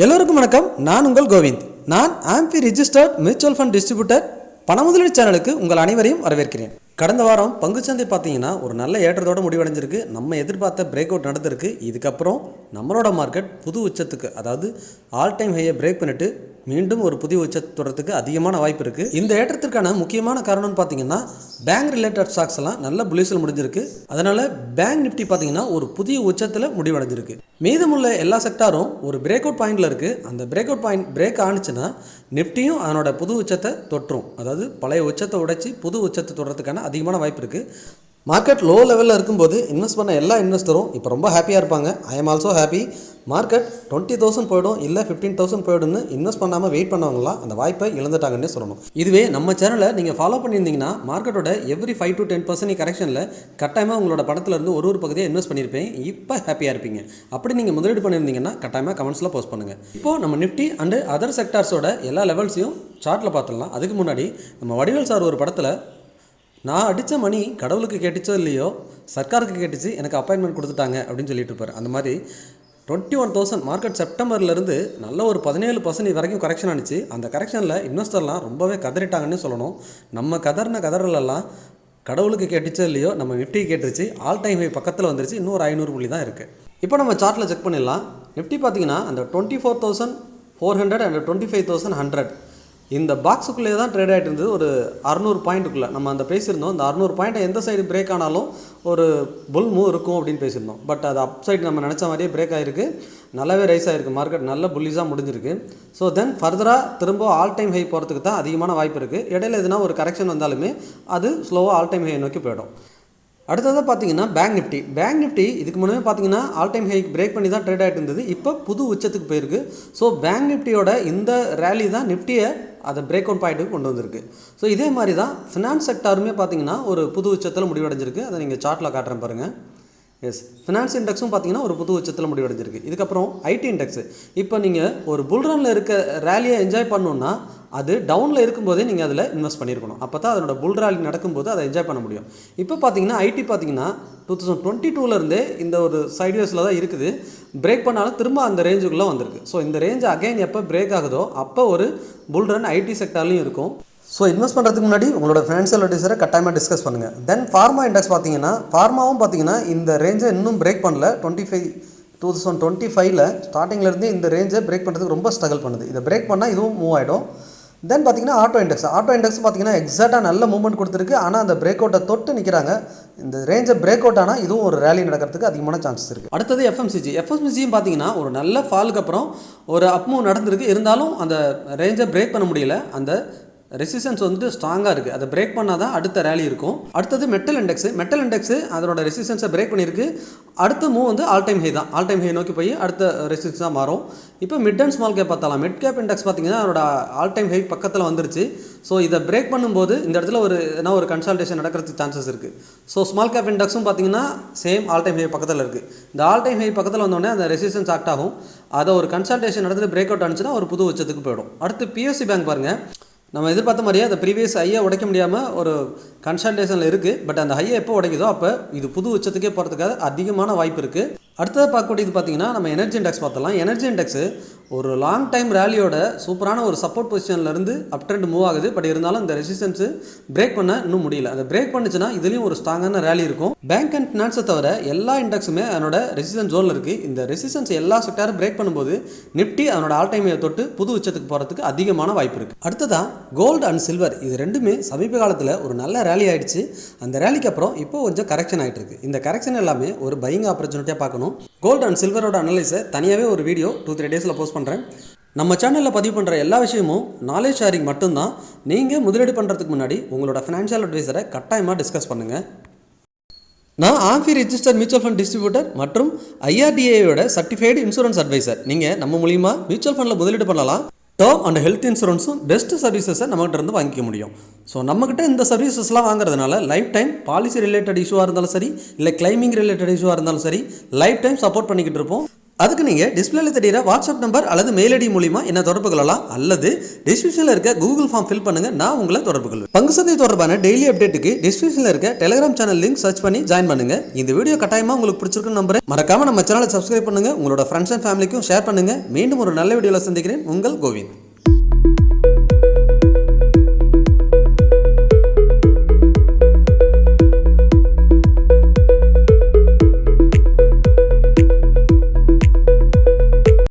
எல்லோருக்கும் வணக்கம். நான் உங்கள் கோவிந்த். நான் AMFI registered mutual fund distributor பண முதலீடு சேனலுக்கு உங்கள் அனைவரையும் வரவேற்கிறேன். கடந்த வாரம் பங்குச்சந்தை பார்த்தீங்கன்னா ஒரு நல்ல ஏற்றத்தோட முடிவடைஞ்சிருக்கு. நம்ம எதிர்பார்த்த பிரேக் அவுட் நடந்திருக்கு. இதுக்கப்புறம் நம்மளோட மார்க்கெட் புது உச்சத்துக்கு அதாவது ஆல் டைம் ஹையை பிரேக் பண்ணிட்டு மீண்டும் ஒரு புதிய உச்சத்தை அதிகமான வாய்ப்பு இருக்குது இந்த ஏற்றத்திற்கான முக்கியமான காரணம்னு பார்த்தீங்கன்னா பேங்க் ரிலேட்டட் ஸ்டாக்ஸ் எல்லாம் நல்ல புலிசல் முடிஞ்சிருக்கு. அதனால் பேங்க் நிஃப்டி பார்த்தீங்கன்னா ஒரு புதிய உச்சத்தில் முடிவடைஞ்சிருக்கு. மீதமுள்ள எல்லா செக்டாரும் ஒரு பிரேக் அவுட் பாயிண்டில் இருக்குது அந்த பிரேக் அவுட் பாயிண்ட் பிரேக் ஆனிச்சுன்னா நிஃப்டியும் அதனோட புது உச்சத்தை தொற்றும். அதாவது பழைய உச்சத்தை உடைச்சி புது உச்சத்தை தொடுறதுக்கான அதிகமான வாய்ப்பு இருக்குது மார்க்கெட் லோ லெவலில் இருக்கும்போது இன்வெஸ்ட் பண்ண எல்லா இன்வெஸ்டரும் இப்போ ரொம்ப ஹாப்பியாக இருப்பாங்க. I am also happy market twenty thousand போயிடும் இல்லை ஃபிஃப்டீன் தௌசண்ட் போயிடும்னு இன்வெஸ்ட் பண்ணாமல் வெயிட் பண்ணவங்களாம் அந்த வாய்ப்பை இழந்துட்டாங்கன்னே சொல்லணும். இதுவே நம்ம சேனலை நீங்கள் ஃபாலோ பண்ணியிருந்தீங்கன்னா மார்க்கெட்டோட every five to ten percent கரெக்ஷனில் கட்டாயமாக உங்களோட படத்துலேருந்து ஒரு ஒரு பகுதியாக இன்வெஸ்ட் பண்ணியிருப்பேன். இப்போ ஹாப்பியாக இருப்பீங்க. அப்படி நீங்கள் முதலீடு பண்ணியிருந்தீங்கன்னா கட்டாயமாக கமெண்ட்ஸில் போஸ்ட் பண்ணுங்கள் இப்போது நம்ம நிஃப்டி அண்டு அதர் செக்டார்ஸோட எல்லா லெவல்ஸையும் சார்ட்டில் பார்த்துடலாம். அதுக்கு முன்னாடி நம்ம வடிவேல் சார் ஒரு படத்தில் நான் அடித்த மணி கடவுளுக்கு கேட்டுச்சோ இல்லையோ சர்க்காருக்கு கேட்டுச்சு எனக்கு அப்பாயின்மெண்ட் கொடுத்துட்டாங்க அப்படின்னு சொல்லிட்டு இருப்பார். அந்த மாதிரி டுவெண்ட்டி ஒன் தௌசண்ட் மார்க்கெட் செப்டம்பர்லேருந்து நல்ல ஒரு பதினேழு பர்சன்ட் வரைக்கும் கரெக்ஷன் ஆனிச்சு. அந்த கரெக்ஷனில் இன்வெஸ்டர்லாம் ரொம்பவே கதறிட்டாங்கன்னு சொல்லணும். நம்ம கதறின கதறலெல்லாம் கடவுளுக்கு கேட்டுச்சோ இல்லையோ நம்ம நிஃப்டி கேட்டுருச்சு. ஆல் டைம் ஹை பக்கத்தில் வந்துருச்சு. இன்னொரு ஐநூறு புள்ளி தான் இருக்குது இப்போ நம்ம சார்ட்டில் செக் பண்ணிடலாம். நிஃப்டி பார்த்தீங்கன்னா அந்த twenty four thousand four hundred and twenty five thousand hundred இந்த பாக்ஸுக்குள்ளே தான் ட்ரேட் ஆகிட்டு இருந்தது. ஒரு அறநூறு பாயிண்ட்டுக்குள்ளே நம்ம அந்த பேசியிருந்தோம். இந்த அறநூறு பாயிண்ட்டை எந்த சைடு பிரேக் ஆனாலும் ஒரு புல் மூவ் இருக்கும் அப்படின்னு பேசியிருந்தோம். பட் அது அப் சைடு நம்ம நினச்ச மாதிரியே பிரேக் ஆகிருக்கு நல்லாவே ரைஸ் ஆகிருக்கு மார்க்கெட் நல்ல புல்லிஸாக முடிஞ்சிருக்கு. ஸோ தென் ஃபர்தராக திரும்ப ஆல் டைம் ஹை போகிறதுக்கு தான் அதிகமான வாய்ப்பு இருக்குது இடையில எதுனா ஒரு கரெக்ஷன் வந்தாலுமே அது ஸ்லோவாக ஆல் டைம் ஹை நோக்கி போயிடும். அடுத்ததாக பார்த்தீங்கன்னா பேங்க் நிஃப்டி பேங்க் நிஃப்டி இதுக்கு முன்னே பார்த்தீங்கன்னா ஆல் டைம் ஹை பிரேக் பண்ணி தான் ட்ரேட் ஆகிட்டு இருந்தது. இப்போ புது உச்சத்துக்கு போயிருக்கு. ஸோ பேங்க் நிஃப்டியோட இந்த ரேலி தான் நிஃப்டியை அதை பிரேக் அவுட் பாயிண்ட்டுக்கு கொண்டு வந்திருக்கு. ஸோ இதே மாதிரி தான் ஃபினான்ஸ் செக்டாருமே பார்த்தீங்கன்னா ஒரு புது உச்சத்தில் முடிவடைஞ்சிருக்கு. அதை நீங்கள் சார்ட்டில் காட்டுறேன் பாருங்கள் எஸ் ஃபினான்ஸ் இண்டெக்ஸும் பார்த்தீங்கன்னா ஒரு புது உச்சத்தில் முடிவடைஞ்சிருக்கு. இதுக்கப்புறம் ஐடி இண்டெக்ஸு இப்போ நீங்கள் ஒரு புல்ரனில் இருக்க ரேலியை என்ஜாய் பண்ணணுன்னா அது டவுனில் இருக்கும்போதே நீங்கள் அதில் இன்வெஸ்ட் பண்ணியிருக்கணும் அப்போ தான் அதனோட புல் ரேலி நடக்கும்போது அதை என்ஜாய் பண்ண முடியும். இப்போ பார்த்தீங்கன்னா ஐடி பார்த்தீங்கன்னா டூ தௌசண்ட் டுவெண்ட்டி டூலேருந்தே இந்த ஒரு சைட்வேஸில் தான் இருக்குது. பிரேக் பண்ணாலும் திரும்ப அந்த ரேஞ்சுக்குள்ளே வந்திருக்கு. ஸோ இந்த ரேஞ்ச் அகைன் எப்போ பிரேக் ஆகுதோ அப்போ ஒரு புல் ரன் ஐடி செக்டார்லையும் இருக்கும். ஸோ இன்வெஸ்ட் பண்ணுறதுக்கு முன்னாடி உங்களோட ஃபினான்ஷியல் அட்வைசரை கட்டாயமாக டிஸ்கஸ் பண்ணுங்கள் தென் ஃபார்மா இண்டெக்ஸ் பார்த்தீங்கன்னா ஃபார்மாவும் பார்த்தீங்கன்னா இந்த ரேஞ்சை இன்னும் பிரேக் பண்ணல. Twenty five two thousand twenty ஃபைவ்ல ஸ்டார்டிங்லேருந்து இந்த ரேஞ்சை பிரேக் பண்ணுறதுக்கு ரொம்ப ஸ்ட்ரகல் பண்ணுது. இதை பிரேக் பண்ணால் இதுவும் மூவ் ஆகிடும் தென் பார்த்தீங்கன்னா ஆட்டோ இண்டெக்ஸ் ஆட்டோ இண்டெக்ஸ் பார்த்தீங்கன்னா எக்ஸாக்டாக நல்ல மூவ்மெண்ட் கொடுத்துருக்கு. ஆனால் அந்த பிரேக் அவுட்டை தொட்டு நிற்கிறாங்க இந்த ரேஞ்சை பிரேக் அவுட் ஆனால் இதுவும் ஒரு ரேலி நடக்கிறதுக்கு அதிகமான சான்சஸ் இருக்குது அடுத்தது எஃப்எம்சிஜி எஃப்எம்சிஜியும் பார்த்தீங்கன்னா ஒரு நல்ல ஃபாலுக்கு அப்புறம் ஒரு அப் மூவ் நடந்திருக்கு. இருந்தாலும் அந்த ரேஞ்சை பிரேக் பண்ண முடியல. அந்த ரெசிஸ்டன்ஸ் வந்துட்டு ஸ்ட்ராங்காக இருக்குது அதை பிரேக் பண்ணால் தான் அடுத்த ரேலி இருக்கும். அடுத்தது மெட்டல் இண்டெக்ஸ் மெட்டல் இண்டெக்ஸ் அதனோட ரெசிஸ்டன்ஸை பிரேக் பண்ணியிருக்கு. அடுத்த மூவ் வந்து ஆல் டைம் ஹை தான். ஆல் டைம் ஹை நோக்கி போய் அடுத்த ரெசிஸ்டன்ஸாக மாறும். இப்போ மிட் அண்ட் ஸ்மால் கேப் பார்த்தாலாம் மிட் கேப் இண்டெக்ஸ் பார்த்தீங்கன்னா அதோட ஆல் டைம் ஹை பக்கத்தில் வந்துருச்சு. ஸோ இதை பிரேக் பண்ணும்போது இந்த இடத்துல ஒரு என்ன ஒரு கன்சல்டேஷன் நடக்கிறதுக்கு சான்சஸ் இருக்குது ஸோ ஸ்மால் கேப் இண்டெக்ஸும் பார்த்தீங்கன்னா சேம் ஆல் டைம் ஹை பக்கத்தில் இருக்குது இந்த ஆல் டைம் ஹை பக்கத்தில் வந்தோடனே அந்த ரெசிஸ்டன்ஸ் ஆக்ட் ஆகும். அதை ஒரு கன்சல்டேஷன் நடந்துட்டு பிரேக் அவுட் ஆனிச்சுன்னா ஒரு புது உச்சத்துக்கு போயிடும். அடுத்து பிஎஸ்சி பேங்க் பாருங்கள் நம்ம எதிர்பார்த்த மாதிரியே அந்த ப்ரீவியஸ் ஹையை உடைக்க முடியாமல் ஒரு கன்சல்டேஷனில் இருக்குது பட் அந்த ஹையை எப்போ உடைக்குதோ அப்போ இது புது உச்சத்துக்கே போகிறதுக்காக அதிகமான வாய்ப்பு இருக்குது அடுத்ததாக பார்க்கக்கூடியது பார்த்தீங்கன்னா நம்ம எனர்ஜி இண்டெக்ஸ் பார்த்தலாம் எனர்ஜி இண்டெக்ஸு ஒரு லாங் டைம் ரேலியோட சூப்பரான ஒரு சப்போர்ட் பொசிஷன்லேருந்து அப் ட்ரெண்ட் மூவ் ஆகுது. பட் இருந்தாலும் இந்த ரெசிஸ்டன்ஸு பிரேக் பண்ண இன்னும் முடியல. அதை பிரேக் பண்ணுச்சுன்னா இதுலேயும் ஒரு ஸ்ட்ராங்கான ரேலி இருக்கும். பேங்க் அண்ட் ஃபினான்ஸை தவிர எல்லா இண்டெக்ஸுமே அதனோட ரெசிஸ்டன்ஸ் ஜோனில் இருக்குது இந்த ரெசிஸ்டன்ஸ் எல்லா செக்டாரும் பிரேக் பண்ணும்போது நிஃப்டி அதனோட ஆல் டைமையை தொட்டு புது உச்சத்துக்கு போகிறதுக்கு அதிகமான வாய்ப்பு இருக்குது அடுத்ததான் கோல்டு அண்ட் சில்வர் இது ரெண்டுமே சமீப காலத்தில் ஒரு நல்ல ரேலி ஆயிடுச்சு. அந்த ரேலிக்கு அப்புறம் இப்போ கொஞ்சம் கரெக்ஷன் ஆகிட்டு இருக்கு. இந்த கரெக்ஷன் எல்லாமே ஒரு பையிங் ஆப்பர்ச்சுனிட்டியாக பார்க்கணும். கோல்டு அண்ட் சில்வரோட அனலைஸை தனியாகவே ஒரு வீடியோ டூ த்ரீ டேஸில் போஸ்ட் பண்ணுறேன் நம்ம சேனலில் பதிவு பண்ணுற எல்லா விஷயமும் நாலேஜ் ஷேரிங் மட்டும்தான். நீங்கள் முதலீடு பண்ணுறதுக்கு முன்னாடி உங்களோட ஃபினான்ஷியல் அட்வைசரை கட்டாயமாக டிஸ்கஸ் பண்ணுங்கள் நான் AMFI register mutual fund distributor மற்றும் ஐஆர்டிஏயோட சர்டிஃபைடு இன்சூரன்ஸ் அட்வைசர் நீங்கள் நம்ம மூலிமா மியூச்சுவல் ஃபண்டில் முதலீடு பண்ணலாம். டேர்ம் அண்ட் ஹெல்த் இன்சூரன்ஸும் பெஸ்ட் சர்வீசஸை நம்மகிட்ட இருந்து வாங்கிக்க முடியும். ஸோ நம்மக்கிட்ட இந்த சர்வீசஸ்லாம் வாங்குறதுனால லைஃப் டைம் பாலிசி ரிலேட்டட் இஷ்யூவாக இருந்தாலும் சரி இல்லை கிளைமிங் ரிலேட்டட் இஷ்யூவாக இருந்தாலும் சரி லைஃப் டைம் சப்போர்ட் பண்ணிக்கிட்டு இருப்போம். அதுக்கு நீங்கள் டிஸ்பிளேல தெரியிற வாட்ஸ்அப் நம்பர் அல்லது மெயில் ஐடி மூலிமா என்ன தொடர்பு கொள்ளலாம்? அல்லது டிஸ்கிரிப்ஷனில் இருக்க கூகுள் ஃபார்ம் ஃபில் பண்ணுங்க நான் உங்களை தொடர்பு கொள்வேன். பங்கு சந்தை தொடர்பான டெய்லி அப்டேட்டுக்கு டிஸ்கிரிப்ஷனில் இருக்க டெலிகிராம் சேனல் லிங்க் சர்ச் பண்ணி ஜாயின் பண்ணுங்க. இந்த வீடியோ கட்டாயமாக உங்களுக்கு பிடிச்சிருக்குன்னு நம்புறேன். மறக்காம நம்ம சேனலை சப்ஸ்கிரைப் பண்ணுங்க. உங்களோட ஃப்ரெண்ட்ஸ் அண்ட் ஃபேமிலிக்கும் ஷேர் பண்ணுங்க. மீண்டும் ஒரு நல்ல வீடியோவில் சந்திக்கிறேன். உங்கள் கோவிந்த்.